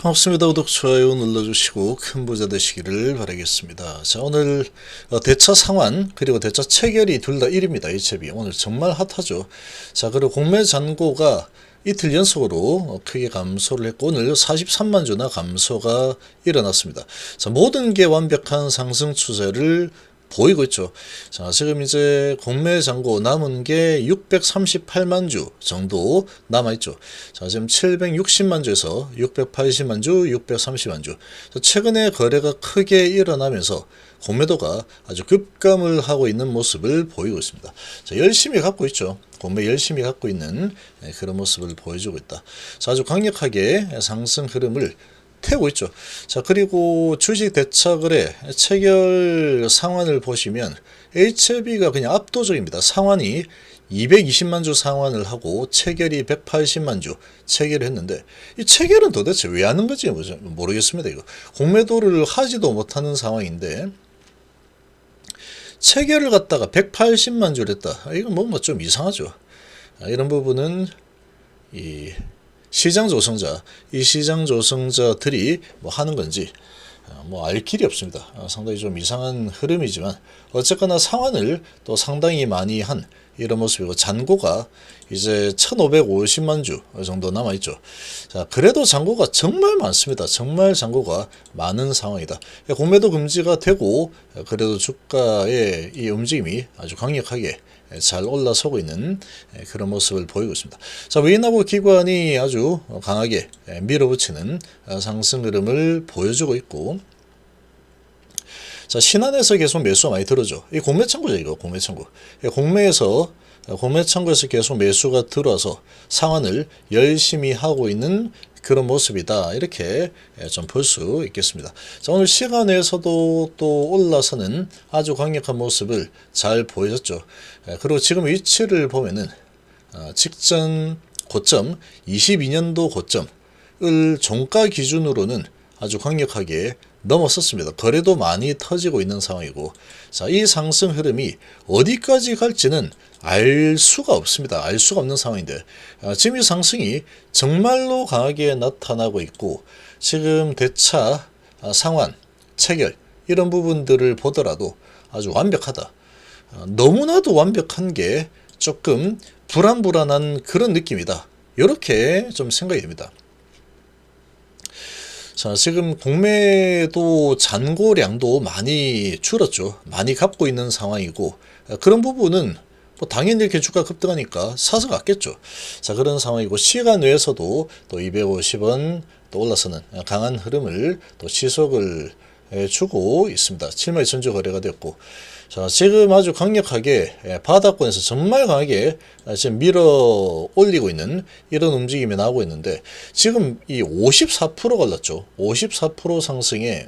반갑습니다. 구독, 좋아요 눌러주시고 큰 부자 되시기를 바라겠습니다. 자, 오늘 어, 대차 상환 그리고 대차 체결이 둘 다 1입니다. 이체비 오늘 정말 핫하죠. 자, 그리고 공매 잔고가 이틀 연속으로 어, 크게 감소를 했고 오늘 43만 주나 감소가 일어났습니다. 자, 모든 게 완벽한 상승 추세를 보이고 있죠. 자, 지금 이제 공매 잔고 남은 게 638만 주 정도 남아 있죠. 자, 지금 760만 주에서 680만 주, 630만 주. 자, 최근에 거래가 크게 일어나면서 공매도가 아주 급감을 하고 있는 모습을 보이고 있습니다. 자, 열심히 갖고 있죠. 공매 열심히 갖고 있는 예, 그런 모습을 보여주고 있다. 자, 아주 강력하게 상승 흐름을 태우고 있죠. 자, 그리고 주식 대차거래 체결 상환을 보시면 HLB가 그냥 압도적입니다. 상환이 220만 주 상환을 하고 체결이 180만 주 체결을 했는데 이 체결은 도대체 왜 하는 건지 모르겠습니다. 이거 공매도를 하지도 못하는 상황인데 체결을 갖다가 180만 주를 했다. 아, 이건 뭔가 좀 이상하죠. 아, 이런 부분은 이 시장 조성자, 이 시장 조성자들이 뭐 하는 건지 뭐 알 길이 없습니다. 어, 상당히 좀 이상한 흐름이지만 어쨌거나 상환을 또 상당히 많이 한 이런 모습이고 잔고가 이제 1,550만 주 정도 남아 있죠. 자, 그래도 잔고가 정말 많습니다. 정말 잔고가 많은 상황이다. 공매도 금지가 되고 그래도 주가의 이 움직임이 아주 강력하게 잘 올라서고 있는 그런 모습을 보이고 있습니다. 자, 외인하고 기관이 아주 강하게 밀어붙이는 상승 흐름을 보여주고 있고 자, 신한에서 계속 매수가 많이 들어죠. 이 공매 창구죠, 이거 공매 창구. 공매에서 공매 창구에서 계속 매수가 들어와서 상환을 열심히 하고 있는 그런 모습이다. 이렇게 좀 볼 수 있겠습니다. 자, 오늘 시간에서도 또 올라서는 아주 강력한 모습을 잘 보여줬죠. 그리고 지금 위치를 보면은 어, 직전 고점 22년도 고점을 종가 기준으로는 아주 강력하게 넘었었습니다. 거래도 많이 터지고 있는 상황이고, 자, 이 상승 흐름이 어디까지 갈지는 알 수가 없습니다. 알 수가 없는 상황인데, 아, 지금 이 상승이 정말로 강하게 나타나고 있고, 지금 대차 아, 상환, 체결, 이런 부분들을 보더라도 아주 완벽하다. 아, 너무나도 완벽한 게 조금 불안불안한 그런 느낌이다. 이렇게 좀 생각이 됩니다. 자, 지금 공매도 잔고량도 많이 줄었죠. 많이 갖고 있는 상황이고 그런 부분은 뭐 당연히 이렇게 주가 급등하니까 사서 갔겠죠. 자, 그런 상황이고 시간 외에서도 또 250원 또 올라서는 강한 흐름을 또 지속을 주고 있습니다. 7만 2천주 거래가 됐고 자, 지금 아주 강력하게 예, 바닥권에서 정말 강하게 지금 밀어 올리고 있는 이런 움직임이 나오고 있는데 지금 이 54% 걸렸죠. 54% 상승에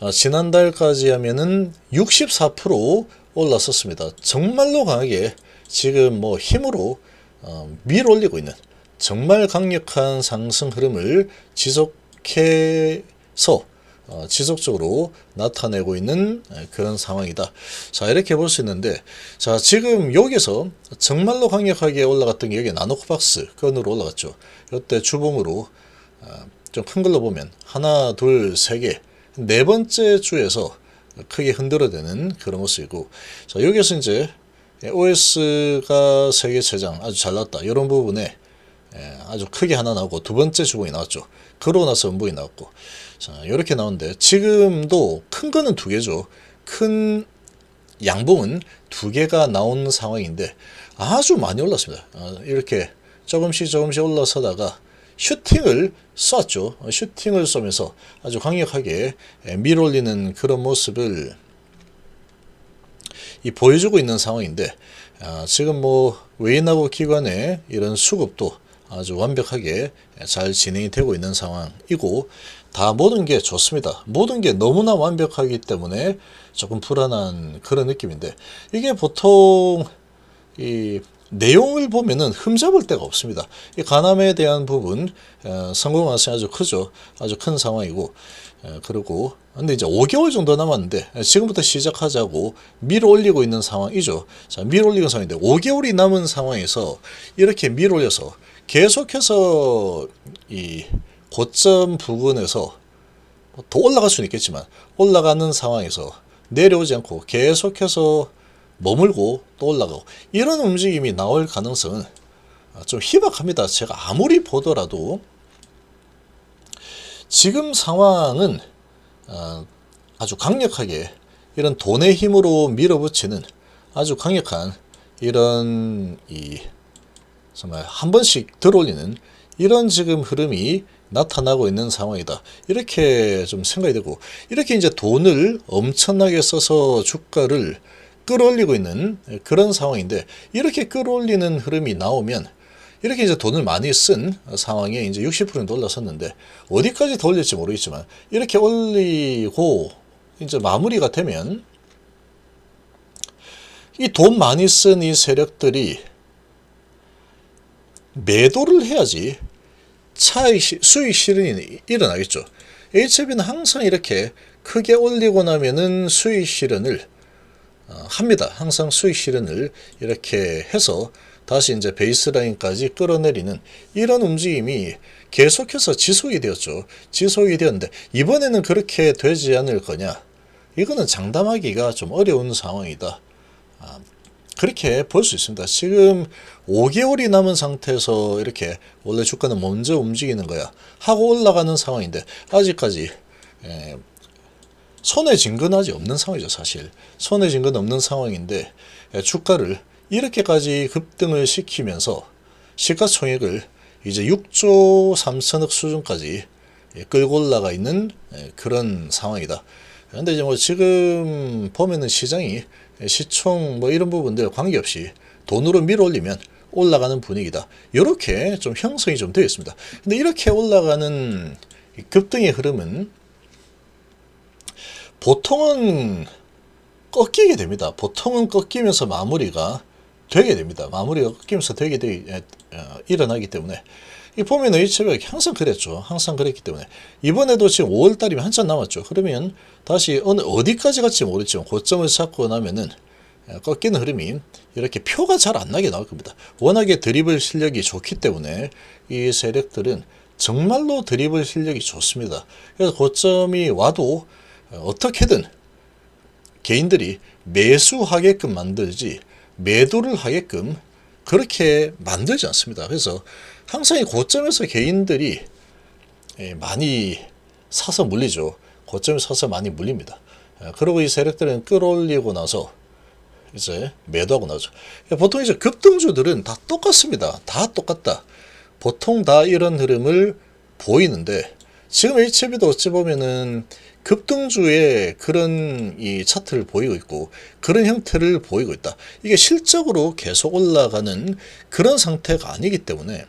아, 지난달까지 하면은 64% 올랐었습니다. 정말로 강하게 지금 뭐 힘으로 어, 밀어 올리고 있는 정말 강력한 상승 흐름을 지속해서 어, 지속적으로 나타내고 있는 그런 상황이다. 자, 이렇게 볼 수 있는데, 자, 지금 여기서 정말로 강력하게 올라갔던 게 여기 나노코박스 건으로 올라갔죠. 이때 주봉으로 어, 좀큰 걸로 보면 하나, 둘, 세 개, 네 번째 주에서 크게 흔들어대는 그런 모습이고, 자, 여기서 이제 OS가 세계 최장 아주 잘 나왔다. 이런 부분에 아주 크게 하나 나오고 두 번째 주봉이 나왔죠. 그러고 나서 음봉이 나왔고 자 이렇게 나오는데 지금도 큰 거는 두 개죠. 큰 양봉은 두 개가 나온 상황인데 아주 많이 올랐습니다. 아, 이렇게 조금씩 조금씩 올라서다가 슈팅을 쐈죠. 슈팅을 쏘면서 아주 강력하게 밀어올리는 그런 모습을 이 보여주고 있는 상황인데 아, 지금 뭐 외인하고 기관의 이런 수급도 아주 완벽하게 잘 진행이 되고 있는 상황이고 다 모든 게 좋습니다. 모든 게 너무나 완벽하기 때문에 조금 불안한 그런 느낌인데 이게 보통 이 내용을 보면은 흠잡을 데가 없습니다. 이 가남에 대한 부분 어, 성공 가능성이 아주 크죠. 아주 큰 상황이고 어, 그리고 근데 이제 5개월 정도 남았는데 지금부터 시작하자고 밀어 올리고 있는 상황이죠. 자, 밀어 올리는 상황인데 5개월이 남은 상황에서 이렇게 밀어 올려서 계속해서 이 고점 부근에서 뭐더 올라갈 수는 있겠지만 올라가는 상황에서 내려오지 않고 계속해서 머물고 또 올라가고 이런 움직임이 나올 가능성은 좀 희박합니다. 제가 아무리 보더라도 지금 상황은 어, 아주 강력하게 이런 돈의 힘으로 밀어붙이는 아주 강력한 이런 이 정말 한 번씩 들어올리는 이런 지금 흐름이 나타나고 있는 상황이다. 이렇게 좀 생각이 되고 이렇게 이제 돈을 엄청나게 써서 주가를 끌어올리고 있는 그런 상황인데 이렇게 끌어올리는 흐름이 나오면 이렇게 이제 돈을 많이 쓴 상황에 이제 60% 정도 올라섰는데 어디까지 더 올릴지 모르겠지만 이렇게 올리고 이제 마무리가 되면 이 돈 많이 쓴 이 세력들이 매도를 해야지 차익 시- 수익 실현이 일어나겠죠. HB는 항상 이렇게 크게 올리고 나면은 수익 실현을 어, 합니다. 항상 수익 실현을 이렇게 해서 다시 이제 베이스라인까지 끌어내리는 이런 움직임이 계속해서 지속이 되었죠. 지속이 되었는데 이번에는 그렇게 되지 않을 거냐? 이거는 장담하기가 좀 어려운 상황이다. 아, 그렇게 볼 수 있습니다. 지금 5개월이 남은 상태에서 이렇게 원래 주가는 먼저 움직이는 거야 하고 올라가는 상황인데 아직까지 에, 손에 징근하지 없는 상황이죠 사실 손에 징근 없는 상황인데 에, 주가를 이렇게까지 급등을 시키면서 시가총액을 이제 6조 3천억 수준까지 예, 끌고 올라가 있는 예, 그런 상황이다. 그런데 이제 뭐 지금 보면은 시장이 시총 뭐 이런 부분들 관계없이 돈으로 밀어올리면 올라가는 분위기다. 이렇게 좀 형성이 좀 되어 있습니다. 근데 이렇게 올라가는 이 급등의 흐름은 보통은 꺾이게 됩니다. 보통은 꺾이면서 마무리가 되게 됩니다. 마무리가 꺾이면서 되게 되, 에, 어, 일어나기 때문에 이 보면 HB가 항상 그랬죠. 항상 그랬기 때문에 이번에도 지금 5월 달이면 한참 남았죠. 그러면 다시 어느 어디까지 갈지 모르겠지만 고점을 잡고 나면은 에, 꺾이는 흐름이 이렇게 표가 잘 안 나게 나올 겁니다. 워낙에 드리블 실력이 좋기 때문에 이 세력들은 정말로 드리블 실력이 좋습니다. 그래서 고점이 와도 어, 어떻게든 개인들이 매수하게끔 만들지 매도를 하게끔 그렇게 만들지 않습니다. 그래서 항상 이 고점에서 개인들이 예, 많이 사서 물리죠. 고점에 사서 많이 물립니다. 예, 그리고 이 세력들은 끌어올리고 나서 이제 매도하고 나죠. 예, 보통 이제 급등주들은 다 똑같습니다. 다 똑같다. 보통 다 이런 흐름을 보이는데 지금 HB도 어찌 보면은 급등주의 그런 이 차트를 보이고 있고 그런 형태를 보이고 있다. 이게 실적으로 계속 올라가는 그런 상태가 아니기 때문에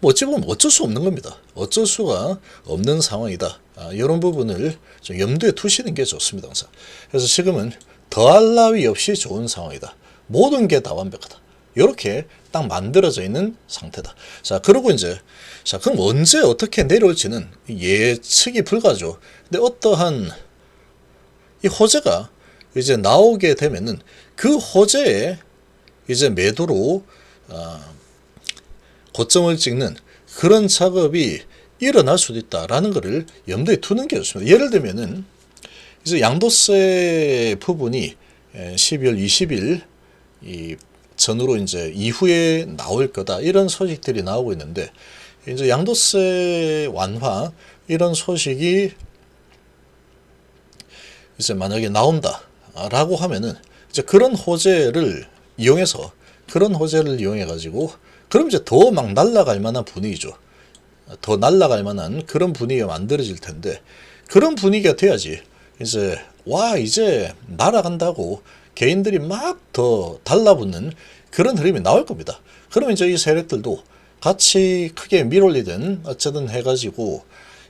뭐 어찌 보면 어쩔 수 없는 겁니다. 어쩔 수가 없는 상황이다. 아, 이런 부분을 좀 염두에 두시는 게 좋습니다. 항상. 그래서 지금은 더할 나위 없이 좋은 상황이다. 모든 게 다 완벽하다. 이렇게 딱 만들어져 있는 상태다. 자, 그리고 이제, 자, 그럼 언제 어떻게 내려올지는 예측이 불가죠. 근데 어떠한 이 호재가 이제 나오게 되면은 그 호재에 이제 매도로 아, 고점을 찍는 그런 작업이 일어날 수도 있다라는 것을 염두에 두는 게 좋습니다. 예를 들면은 이제 양도세 부분이 에, 12월 20일 이 전후로 이제 이후에 나올 거다 이런 소식들이 나오고 있는데 이제 양도세 완화 이런 소식이 이제 만약에 나온다라고 하면은 이제 그런 호재를 이용해서 그런 호재를 이용해 가지고 그럼 이제 더 막 날아갈 만한 분위기죠. 더 날아갈 만한 그런 분위기가 만들어질 텐데 그런 분위기가 돼야지 이제 와 이제 날아간다고 개인들이 막 더 달라붙는 그런 흐름이 나올 겁니다. 그러면 이제 이 세력들도 같이 크게 밀어올리든 어쩌든 해가지고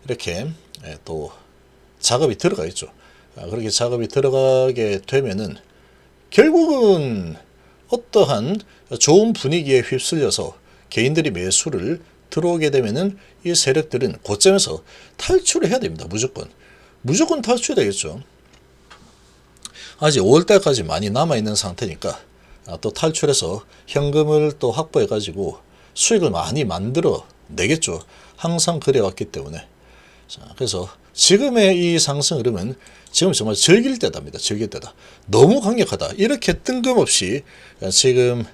이렇게 예, 또 작업이 들어가겠죠. 아, 그렇게 작업이 들어가게 되면은 결국은 어떠한 좋은 분위기에 휩쓸려서 개인들이 매수를 들어오게 되면은 이 세력들은 고점에서 탈출을 해야 됩니다. 무조건. 무조건 탈출되겠죠. 아직 5월달까지 많이 남아있는 상태니까 아, 또 탈출해서 현금을 또 확보해가지고 수익을 많이 만들어 내겠죠. 항상 그래왔기 때문에. 자, 그래서 지금의 이 상승 흐름은 지금 정말 즐길 때답니다. 즐길 때다. 너무 강력하다. 이렇게 뜬금없이 지금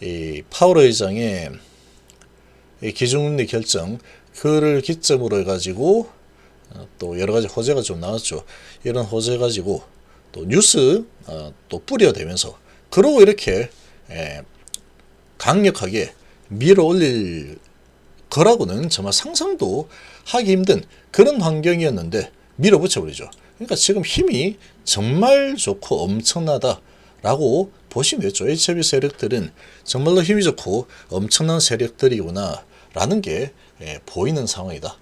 이 파월 의장의 이 기준금리 결정 그를 기점으로 해가지고 어, 또 여러 가지 호재가 좀 나왔죠. 이런 호재 가지고 또 뉴스 어, 또 뿌려대면서 그러고 이렇게 에, 강력하게 밀어 올릴 거라고는 정말 상상도 하기 힘든 그런 환경이었는데 밀어붙여 버리죠. 그러니까 지금 힘이 정말 좋고 엄청나다라고 보시면 되죠. HB 세력들은 정말로 힘이 좋고 엄청난 세력들이구나 라는 게 예, 보이는 상황이다.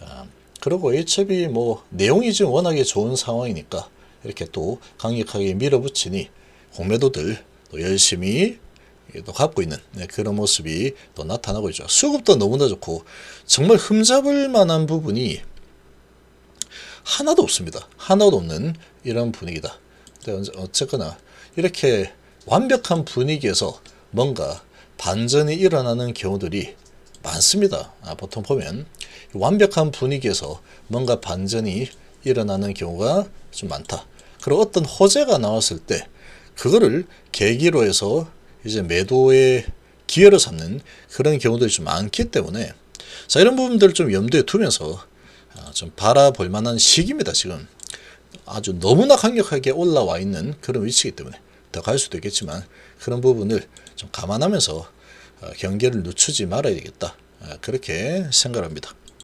아, 그리고 HB 뭐 내용이 지금 워낙에 좋은 상황이니까 이렇게 또 강력하게 밀어붙이니 공매도들 또 열심히 또 갖고 있는 네, 그런 모습이 또 나타나고 있죠. 수급도 너무나 좋고 정말 흠잡을 만한 부분이 하나도 없습니다. 하나도 없는 이런 분위기다. 근데 어쨌거나 이렇게 완벽한 분위기에서 뭔가 반전이 일어나는 경우들이 많습니다. 아, 보통 보면 완벽한 분위기에서 뭔가 반전이 일어나는 경우가 좀 많다. 그리고 어떤 호재가 나왔을 때 그거를 계기로 해서 이제 매도의 기회를 삼는 그런 경우들이 좀 많기 때문에 자 이런 부분들을 좀 염두에 두면서 아, 좀 바라볼 만한 시기입니다 지금 아주 너무나 강력하게 올라와 있는 그런 위치이기 때문에 더 갈 수도 있겠지만 그런 부분을 좀 감안하면서 어, 경계를 늦추지 말아야 되겠다 아, 그렇게 생각합니다.